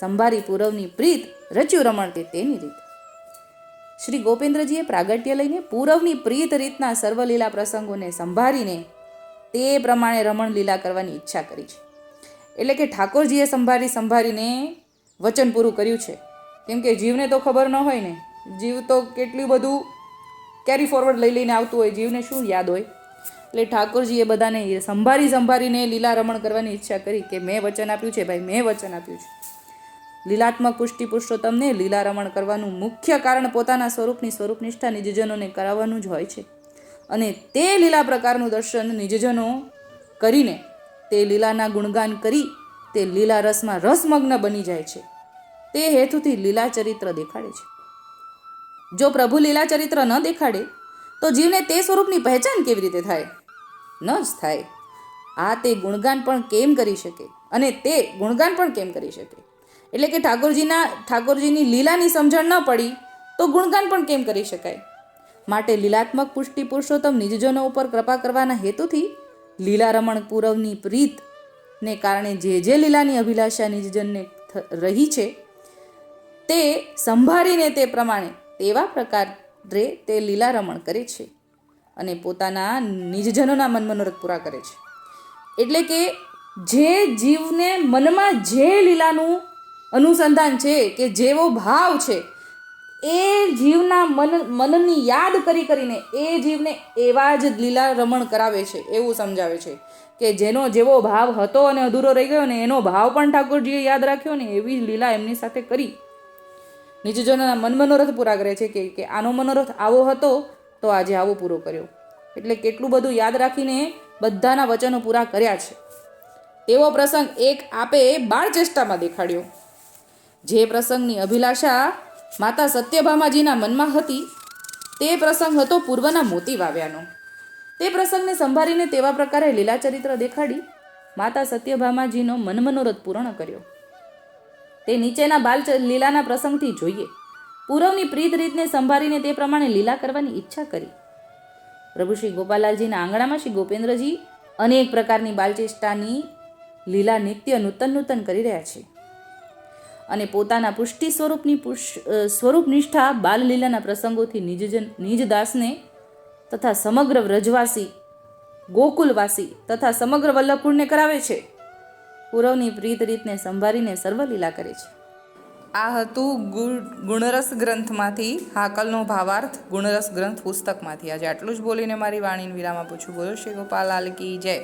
સંભારી પૂરવની પ્રીત રચ્યું રમણ તે તેની રીત. શ્રી ગોપેન્દ્રજીએ પ્રાગટ્ય લઈને પૂરવની પ્રીત રીતના સર્વલીલા પ્રસંગોને સંભાળીને તે પ્રમાણે રમણ લીલા કરવાની ઈચ્છા કરી છે. એટલે કે ઠાકોરજીએ સંભાળી સંભાળીને વચન પૂરું કર્યું છે. કેમ કે જીવને તો ખબર ન હોય ને, જીવ તો કેટલું બધું કેરી ફોરવર્ડ લઈ લઈને આવતું હોય, જીવને શું યાદ હોય? એટલે ઠાકોરજીએ બધાને સંભાળી સંભાળીને લીલા રમણ કરવાની ઈચ્છા કરી કે મેં વચન આપ્યું છે ભાઈ, મેં વચન આપ્યું છે. લીલાત્મક પુષ્ટિ પુરુષોત્તમને લીલા રમણ કરવાનું મુખ્ય કારણ પોતાના સ્વરૂપની સ્વરૂપ નિષ્ઠા નિજજનોને કરાવવાનું જ હોય છે. અને તે લીલા પ્રકારનું દર્શન નિજજનો કરીને તે લીલાના ગુણગાન કરી તે લીલા રસમાં રસમગ્ન બની જાય છે. તે હેતુથી લીલા ચરિત્ર દેખાડે છે. જો પ્રભુ લીલા ચરિત્ર ન દેખાડે, તો જીવને તે સ્વરૂપની પહેચાન કેવી રીતે થાય? ન જ થાય. આ તે ગુણગાન પણ કેમ કરી શકે? અને તે ગુણગાન પણ કેમ કરી શકે? એટલે કે ઠાકોરજીના, ઠાકોરજીની લીલાની સમજણ ન પડી, તો ગુણગાન પણ કેમ કરી શકાય? માટે લીલાત્મક પુષ્ટિ પુરુષોત્તમ નિજજનો ઉપર કૃપા કરવાના હેતુથી લીલા રમણ પૂરવની પ્રીતને કારણે જે જે લીલાની અભિલાષા નિજજનને રહી છે, તે સંભાળીને તે પ્રમાણે તેવા પ્રકારે તે લીલા રમણ કરે છે અને પોતાના નિજજનોના મન મનોરથ પૂરા કરે છે. એટલે કે જે જીવને મનમાં જે લીલાનું અનુસંધાન છે કે જેવો ભાવ છે, એ જીવના મન, મનની યાદ કરી કરીને એ જીવને એવા જ લીલા રમણ કરાવે છે, એવું સમજાવે છે કે જેનો જેવો ભાવ હતો અને અધૂરો રહી ગયો ને એનો ભાવ પણ ઠાકોરજીએ યાદ રાખ્યો ને એવી લીલા એમની સાથે કરી. નિજજનોના મન મનોરથ પૂરા કરે છે કે કે આનો મનોરથ આવો હતો તો આજે આવો પૂરો કર્યો. એટલે કેટલું બધું યાદ રાખીને બધાના વચનો પૂરા કર્યા છે. એવો પ્રસંગ એક આપે બાળ ચેષ્ટામાં દેખાડ્યો. જે પ્રસંગની અભિલાષા માતા સત્યભામાજીના મનમાં હતી, તે પ્રસંગ હતો પૂર્વના મોતી વાવ્યાનો. તે પ્રસંગને સંભાળીને તેવા પ્રકારે લીલાચરિત્ર દેખાડી માતા સત્યભામાજીનો મનમનોરથ પૂર્ણ કર્યો. તે નીચેના બાલ લીલાના પ્રસંગથી જોઈએ. પૂરવની પ્રીત રીતને સંભાળીને તે પ્રમાણે લીલા કરવાની ઈચ્છા કરી. પ્રભુ શ્રી ગોપાલાલજીના આંગણામાં શ્રી ગોપેન્દ્રજી અનેક પ્રકારની બાલચેષ્ટાની લીલા નિત્ય નૂતન નૂતન કરી રહ્યા છે. અને પોતાના પુષ્ટિ સ્વરૂપની સ્વરૂપ નિષ્ઠા બાલલીલાના પ્રસંગોથી નિજજન નિજદાસને તથા સમગ્ર વ્રજવાસી, ગોકુલવાસી તથા સમગ્ર વલ્લભપુરને કરાવે છે. પૂરવની પ્રીત રીતને સંભાળીને સર્વલીલા કરે છે. આ હતું ગુણ, ગુણરસ ગ્રંથમાંથી, હાકલનો ભાવાર્થ ગુણરસ ગ્રંથ પુસ્તકમાંથી. આજે આટલું જ બોલીને મારી વાણીને વિરામ આપું છું. બોલો શ્રી ગોપાલ લાલ કી જય.